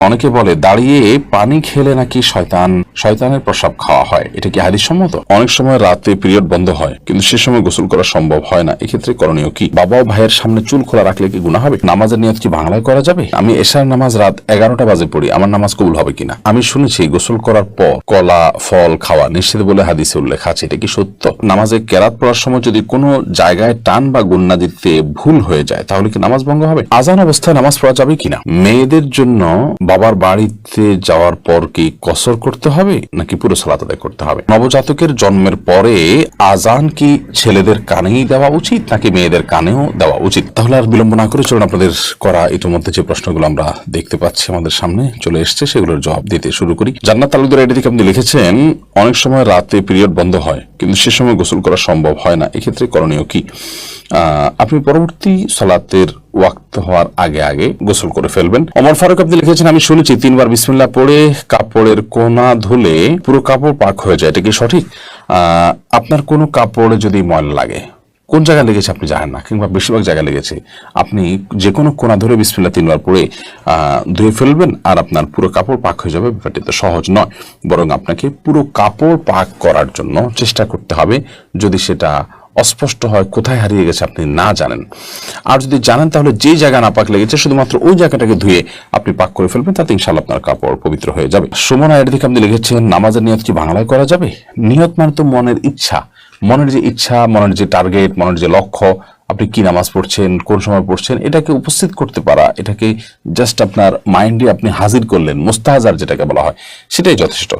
অনেকে বলে দাঁড়িয়ে পানি খেলে নাকি শয়তান, শয়তানের প্রসাব খাওয়া হয়। এটা কি হাদিস সম্মত অনেক সময় রাতে পিরিয়ড বন্ধ হয়, কিন্তু সে সময় গোসল করা সম্ভব হয় না। এক্ষেত্রে করণীয় কি? বাবা ও ভাইয়ের সামনে চুল খোলা রাখলে কি গুণা হবে? নামাজের নিয়ত কি বাংলায় করা যাবে? আমি এশার নামাজ রাত এগারোটা বাজে পড়ি, আমার নামাজ কবুল হবে কিনা? আমি শুনেছি, গোসল করার পর কলা, ফল খাওয়া নিষেধ বলে হাদিসে উল্লেখ আছে। এটা কি সত্য? নামাজে কেরাত পড়ার সময় যদি কোনো জায়গায় টান বা গুন্না দিতে ভুল হয়ে যায়, তাহলে কি নামাজ ভঙ্গ হবে? আজান অবস্থায় নামাজ পড়া যাবে কিনা? মেয়েদের জন্য বাবার বাড়িতে যাওয়ার পর কি কসর করতে হবে নাকি পুরো সালাত আদায় করতে হবে? নবজাতকের জন্মের পরে আজান কি ছেলেদের কানেই দেওয়া উচিত নাকি মেয়েদের কানেও দেওয়া উচিত? তাহলে আর বিলম্ব না করে চলুন আপনাদের করা ইতিমধ্যে যে প্রশ্নগুলো আমরা দেখতে পাচ্ছি আমাদের সামনে চলে এসছে, সেগুলোর জবাব দিতে শুরু করি। জান্নাত তালুকদার এটি থেকে আপনি লিখেছেন, অনেক সময় রাতে পিরিয়ড বন্ধ হয়, কিন্তু সে সময় গোসল করা সম্ভব হয় না। এক্ষেত্রে করণীয় কি? আপনি পরবর্তী সালাতের ওয়াক্ত হওয়ার আগে আগে গোসল করে ফেলবেন। অমর ফারুক আপনি লিখেছেন, আমি শুনেছি তিনবার বিসমিল্লাহ পড়ে কাপড়ের কোনা ধুলে পুরো কাপড় পাক হয়ে যায়। এটা কি সঠিক? আপনার কোনো কাপড়ে যদি ময়লা লাগে, কোন জায়গায় লেগেছে আপনি জানেন না, কিংবা বেশিরভাগ জায়গায় লেগেছে, আপনি যে কোনো কোনা ধরে বিসমিল্লা তিনবার পরে ধুয়ে ফেলবেন আর আপনার পুরো কাপড় পাক হয়ে যাবে। ব্যাপারটি তো সহজ নয়, বরং আপনাকে পুরো কাপড় পাক করার জন্য চেষ্টা করতে হবে। যদি সেটা অস্পষ্ট হয়, কোথায় হারিয়ে গেছে আপনি না জানেন। আর যদি জানেন, তাহলে যে জায়গা না পাক লেগেছে, শুধুমাত্র ওই জায়গাটাকে ধুয়ে আপনি পাক করে ফেলবেন, তাতে ইনশাল্লাহ আপনার কাপড় পবিত্র হয়ে যাবে। সুমন আয়ের দিকে আপনি লিখেছেন, নামাজের নিয়ত কি বাংলায় করা যাবে? নিয়ত মানে তো মনের ইচ্ছা। মনের যে ইচ্ছা, মনের যে টার্গেট মনের যে লক্ষ্য আপনি কি নামাজ পড়ছেন, কোন সময় পড়ছেন, এটাকে উপস্থিত করতে পারা, এটাকে জাস্ট আপনার মাইন্ডে আপনি হাজির করলেন, মুস্তাহাজার যেটাকে বলা হয়, সেটাই যথেষ্ট।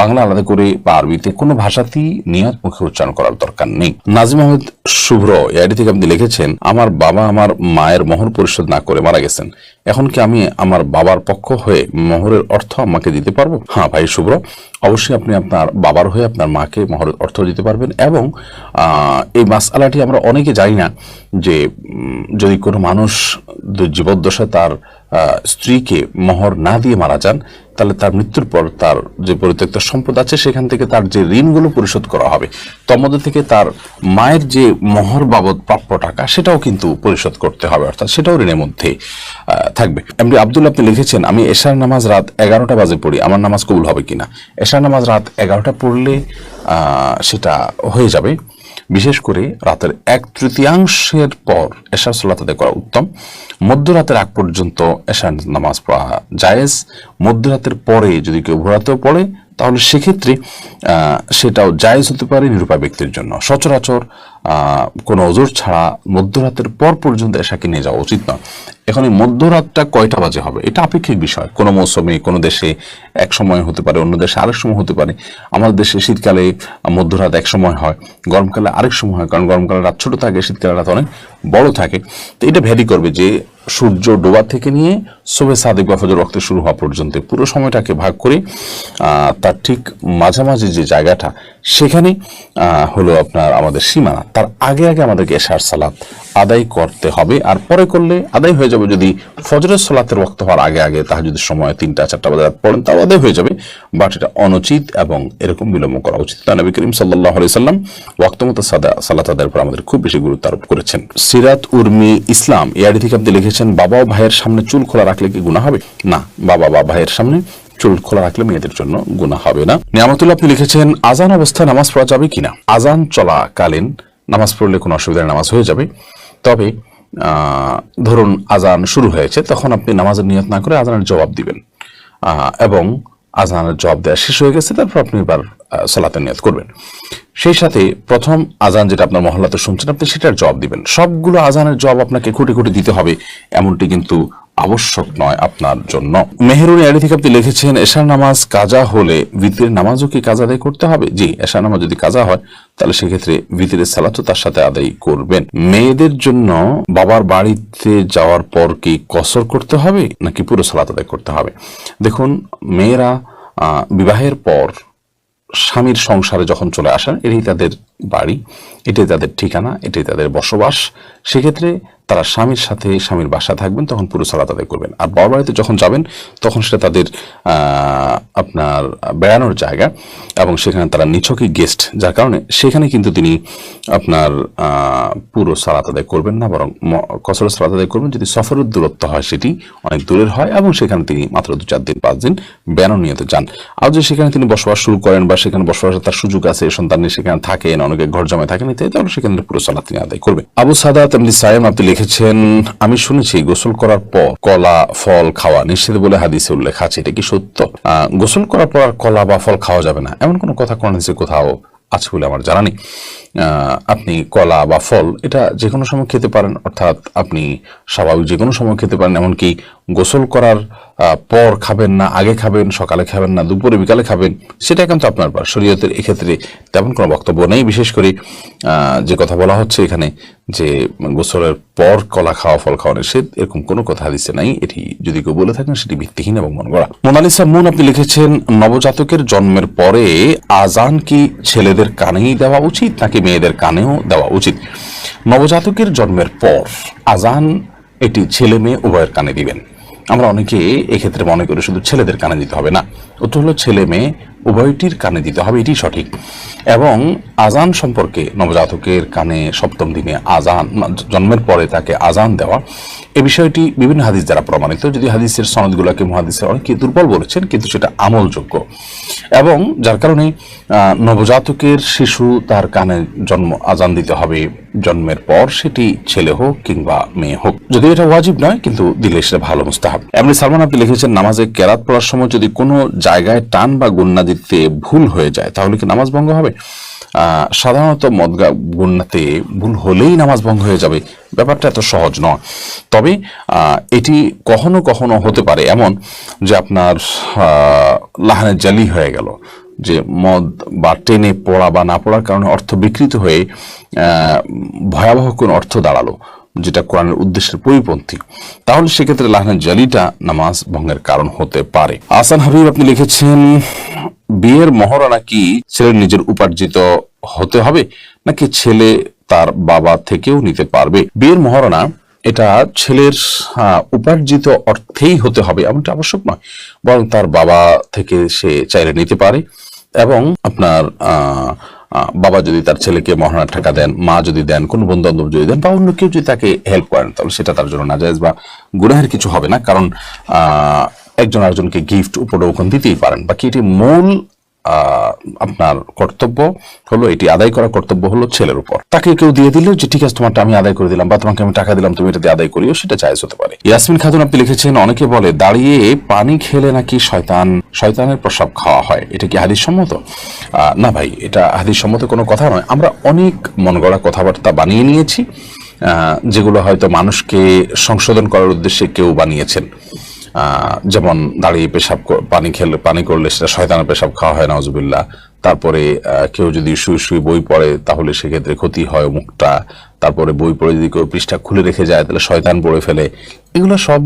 বাংলা আলাদা করে বা আরবিতে কোনো ভাষাতেই নিয়ত মুখে উচ্চারণ করার দরকার নেই। নাজিম আহমেদ শুভ্র, এআইডি থেকে আপনি লিখেছেন, আমার বাবা আমার মায়ের মোহর পরিশোধ না করে মারা গেছেন। এখন কি আমি আমার বাবার পক্ষ হয়ে মহরের অর্থ আমাকে দিতে পারব? হ্যাঁ ভাই, শুভ্র। অবশ্যই আপনি আপনার বাবার হয়ে আপনার মাকে মহরের অর্থ দিতে পারবেন এবং এই মাসআলাটি আমরা অনেকে জানি না যে যদি কোনো মানুষ জীবদ্দশায় তার স্ত্রীকে মহর না দিয়ে মারা যান তাহলে তার মৃত্যুর পর তার যে পরিত্যক্ত সম্পদ আছে, সেখান থেকে তার যে ঋণগুলো পরিশোধ করা হবে তার মধ্যে থেকে তার মায়ের যে মহর বাবদ প্রাপ্য টাকা, সেটাও কিন্তু পরিশোধ করতে হবে, অর্থাৎ সেটাও ঋণের মধ্যে থাকবে। এমনি আব্দুল আপনি লিখেছেন, আমি এশার নামাজ রাত এগারোটা বাজে পড়ি, আমার নামাজ কবুল হবে কিনা? এশার নামাজ রাত এগারোটা পড়লে সেটা হয়ে যাবে। বিশেষ করে রাতের এক তৃতীয়াংশের পর এশার সালাত আদায় করা উত্তম। মধ্যরাতের আগ পর্যন্ত এশার নামাজ পড়া জায়েজ। মধ্যরাতের পরে যদি কেউ ভোরাতেও পড়ে তাহলে সেক্ষেত্রে সেটাও জায়েজ হতে পারে নিরুপায় ব্যক্তির জন্য। সচরাচর কোনো ওজোর ছাড়া মধ্যরাতের পর পর্যন্ত এশাকে নিয়ে যাওয়া উচিত নয়। এখন এই মধ্যরাতটা কয়টা বাজে হবে? এটা আপেক্ষিক বিষয়। কোনো মৌসুমে, কোনো দেশে এক সময় হতে পারে, অন্য দেশে আরেক সময় হতে পারে। আমাদের দেশে শীতকালে মধ্যরাত এক সময় হয়, গরমকালে আরেক সময় হয়। কারণ গরমকালে রাত ছোট থাকে, শীতকালে রাত অনেক বড় থাকে। তো এটা ভ্যারি করবে যে সূর্য ডোবা থেকে নিয়ে শোভে সাদেক বা ফজর রক্তে শুরু হওয়া পর্যন্ত পুরো সময়টাকে ভাগ করে তার ঠিক মাঝামাঝি যে জায়গাটা সেখানে হলো আপনার আমাদের সীমানা। তার আগে আগে আমাদেরকে এশার সালাত আদায় করতে হবে, আর পরে করলে আদায় হয়ে যাবে যদি ফজরের সালাতের ওয়াক্ত হওয়ার আগে আগে তাহা যদি সময় তিনটা, চারটা বাজে রাত পড়েন, তাও আদায় হয়ে যাবে। বাট এটা অনুচিত এবং এরকম বিলম্ব করা উচিত তা নবী করিম সাল্লাহ সাল্লাম ওয়াক্ত মতো সাদা, সালাত আদায়ের উপর আমাদের খুব বেশি গুরুত্ব আরোপ করেছেন। সিরাত উর্মি ইসলাম এআডি থেকে আপনি লিখেছেন, বাবা ও ভাইয়ের সামনে চুল খোলা রাখলে কি গুণা হবে? না, বাবা বা ভাইয়ের সামনে চুল খোলা রাখলে মেয়েদের জন্য গুণা হবে না। নিয়ামতুল্লাহ, আপনি লিখেছেন, আজান অবস্থায় নামাজ পড়া যাবে কিনা? আজান চলাকালীন নামাজ পড়লে কোনো অসুবিধার নামাজ হয়ে যাবে। তবে ধরুন আজান শুরু হয়েছে, তখন আপনি নামাজের নিয়ত না করে আজানের জবাব দিবেন। এবং আজানের জবাব দেওয়া শেষ হয়ে গেছে, তারপর আপনি এবার সালাতের নিয়ত করবেন। সেই সাথে প্রথম আজান যেটা আপনার মহল্লাতে শুনছেন, আপনি সেটার জবাব দিবেন। সবগুলো আজানের জবাব আপনাকে খুঁটে খুঁটে দিতে হবে, এমনটি কিন্তু আবশ্যক নয় আপনার জন্য। মেহরুনি আড়ি থেকে আপনি লিখেছেন, এশার নামাজ কাজা হলে ভিতরের নামাজও কি কাজা আদায় করতে হবে? জি, এশার নামাজ যদি কাজা হয়, তাহলে সেক্ষেত্রে ভিতরের সালাতও তার সাথে আদায় করবেন। মেয়েদের জন্য বাবার বাড়িতে যাওয়ার পর কি কসর করতে হবে, নাকি পুরো সালাত আদায় করতে হবে? দেখুন, মেয়েরা বিবাহের পর স্বামীর সংসারে যখন চলে আসেন এটাই তাদের বাড়ি, এটাই তাদের ঠিকানা, এটাই তাদের বসবাস। সেক্ষেত্রে তারা স্বামীর সাথে স্বামীর বাসা থাকবেন, তখন পুরো সালাত আদায় করবেন। আর বাবার বাড়িতে যখন যাবেন, তখন সেটা তাদের আপনার বেড়ানোর জায়গা এবং সেখানে তারা নিছকই গেস্ট যার কারণে সেখানে কিন্তু তিনি আপনার পুরো সালাত আদায় করবেন না, বরং কসর সালাত আদায় করবেন। যদি সফরের দূরত্ব হয়, সেটি অনেক দূরের হয় এবং সেখানে তিনি মাত্র দু চার দিন, পাঁচ দিন বেড়ানো নিয়ে যান। আর যদি সেখানে তিনি বসবাস শুরু করেন বা সেখানে বসবাসের তার সুযোগ আছে, সন্তান নিয়ে সেখানে থাকেন অনেকে ঘর জমায় থাকেন ইত্যাদি তাহলে সেখানে পুরো সালাত তিনি আদায় করবে। আবু সাদাত এমনি সায়েম, আপনি লিখেছেন, আমি শুনেছি গোসল করার পর কলা, ফল খাওয়া নিষেধ বলে হাদিসে উল্লেখ আছে, এটা কি সত্য? গোসল করার পর আর কলা বা ফল খাওয়া যাবে না। এমন কোনো কথা কোন কোথাও আছে বলে আমার জানা নেই। আপনি কলা বা ফল, এটা যে কোনো সময় খেতে পারেন, অর্থাৎ আপনি স্বাভাবিক যে কোনো সময় খেতে পারেন, এমনকি গোসল করার পর খাবেন না, আগে খাবেন, সকালে খাবেন না, দুপুরে, বিকালে খাবেন, সেটা কিন্তু আপনার ব্যাপার শরীয়তের এক্ষেত্রে তেমন কোনো বক্তব্য নেই। বিশেষ করে যে কথা বলা হচ্ছে এখানে যে গোসলের পর কলা খাওয়া, ফল খাওয়া নিষেধ, এরকম কোনো কথা দিচ্ছে নাই। এটি যদি কেউ বলে থাকেন, সেটি ভিত্তিহীন এবং মন গড়া মোনালিসা মুন, আপনি লিখেছেন, নবজাতকের জন্মের পরে আজান কি ছেলেদের কানেই দেওয়া উচিত, নাকি মেয়েদের কানেও দেওয়া উচিত। নবজাতকের জন্মের পর আজান এটি ছেলে মেয়ে উভয়ের কানে দিবেন। আমরা অনেকে এক্ষেত্রে মনে করি শুধু ছেলেদের কানে দিতে হবে না। উত্তর হলো ছেলে মেয়ে উভয়টির কানে দিতে হবে এটি সঠিক। এবং আজান সম্পর্কে নবজাতকের কানে সপ্তম দিনে আজান জন্মের পরে তাকে আজান দেওয়া, এ বিষয়টি বিভিন্ন হাদিস দ্বারা প্রমাণিত। যদি হাদিসের সনদগুলোকে মহাদিসের অনেকে দুর্বল বলেছেন, কিন্তু সেটা আমলযোগ্য। এবং যার কারণে নবজাতকের শিশু তার কানে জন্ম আজান দিতে হবে, জন্মের পর সেটি ছেলে হোক কিংবা মেয়ে হোক। যদি এটা ওয়াজিব নয়, কিন্তু দিলে সেটা ভালো মুস্তাহাব। এমনি সালমান আপনি লিখেছেন, নামাজে কেরাত পড়ার সময় যদি কোনো জায়গায় টান বা গুন্না ভুল হয়ে যায়, তাহলে কি নামাজ ভঙ্গ হবে? সাধারণত মদগা গুন্নাতে ভুল হলেই নামাজ ভঙ্গ হয়ে যাবে। ব্যাপারটা এত সহজ নয়। তবে এটি কখনো কখনো হতে পারে এমন যে আপনার লাহানে জালি হয়ে গেল, যে মদ বা টেনে পড়া বা না পড়ার কারণে অর্থ বিকৃত হয়ে ভয়াবহ কোন অর্থ দাঁড়াল, যেটা কোরআনের উদ্দেশ্যের পরিপন্থী। তাহলে সেক্ষেত্রে লাহানের জালিটা নামাজ ভঙ্গের কারণ হতে পারে। আসান হাবিব আপনি লিখেছেন বিয়ের মহড়া কি ছেলের নিজের উপার্জিত হতে হবে, নাকি ছেলে তার বাবা থেকেও নিতে পারবে? বিয়ের মহারণা এটা ছেলের উপার্জিত অর্থেই হতে হবে, এমনটা আবশ্যক নয়। বরং তার বাবা থেকে সে চাইলে নিতে পারে এবং আপনার বাবা যদি তার ছেলেকে মহারণার টাকা দেন, মা যদি দেন, কোনো বন্ধু বান্ধব যদি দেন, বা অন্য কেউ যদি তাকে হেল্প করেন, তাহলে সেটা তার জন্য নাজায়জ বা গুনাহের কিছু হবে না। কারণ একজন আরেকজনকে গিফট উপঢৌকন দিতেই পারেন। বাকি এটি মূল আপনার কর্তব্য হলো, এটি আদায় করার কর্তব্য হলো ছেলের উপর। তাকে কেউ দিয়ে দিল যে, ঠিক আছে, তোমারটা আমি আদায় করে দিলাম বা তোমাকে আমি টাকা দিলাম, তুমি এটা দিয়ে আদায় করিও, সেটা চাইজ হতে পারে। ইয়াসমিন খাতুন আপনি লিখেছেন, অনেকে বলে, দাঁড়িয়ে পানি খেলে নাকি শয়তান, শয়তানের প্রসাব খাওয়া হয়? এটা কি হাদিস সম্মত না ভাই, এটা হাদিস সম্মত কোনো কথা নয়। আমরা অনেক মন গড়া কথাবার্তা বানিয়ে নিয়েছি যেগুলো হয়তো মানুষকে সংশোধন করার উদ্দেশ্যে কেউ বানিয়েছেন। যেমন দাঁড়িয়ে পেশাব পানি খেলে, পানি করলে সেটা শয়তানের পেশাব খাওয়া হয় নজবিল্লা তারপরে কেউ যদি শুয়ে শুয়ে বই পড়ে, তাহলে সেক্ষেত্রে ক্ষতি হয় মুখটা। তারপরে বই পড়ে যদি কেউ পৃষ্ঠা খুলে রেখে যায়, তাহলে শয়তান পড়ে ফেলে। এগুলো সব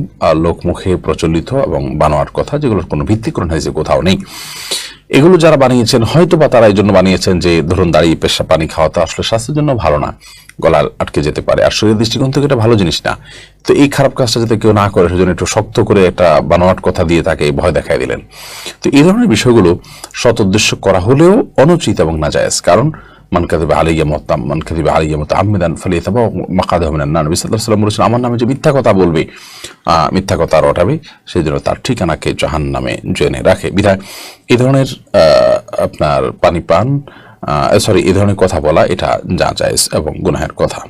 লোকমুখে প্রচলিত এবং বানোয়ার কথা, যেগুলোর কোনো ভিত্তিকরণ হয়েছে কোথাও নেই। এগুলো যারা বানিয়েছেন হয়তো বা তারা এই জন্য বানিয়েছেন যে, ধরুন দাঁড়িয়ে পেশা পানি খাওয়া তো আসলে স্বাস্থ্যের জন্য ভালো না, গলার আটকে যেতে পারে। আর শরীরের দৃষ্টিকোণ থেকে এটা ভালো জিনিস না। তো এই খারাপ কাজটা যাতে কেউ না করে, সেজন্য একটু শক্ত করে একটা বানোয়াট কথা দিয়ে তাকে ভয় দেখাই দিলেন। তো এই ধরনের বিষয়গুলো সৎ উদ্দেশ্য করা হলেও অনুচিত এবং নাজায়েজ। কারণ, মান কাদিবা আলাইয়া মুত্তাম, মান কাদিবা আলাইয়া মুতাআম্মিদান ফালিয়াতাবা মাকাদাহু মিনান নার। নবী সাল্লাল্লাহু আলাইহি ওয়াসাল্লাম বলেছেন, আমার নামে যে মিথ্যা কথা বলবে মিথ্যা কথা রটাবে সেই জন্য তার ঠিকানাকে জাহান্নামে জেনে রাখে। বিধায় এই ধরনের আপনার পানি পান সরি, এই ধরনের কথা বলা এটা যা জায়েজ এবং গুনাহের কথা।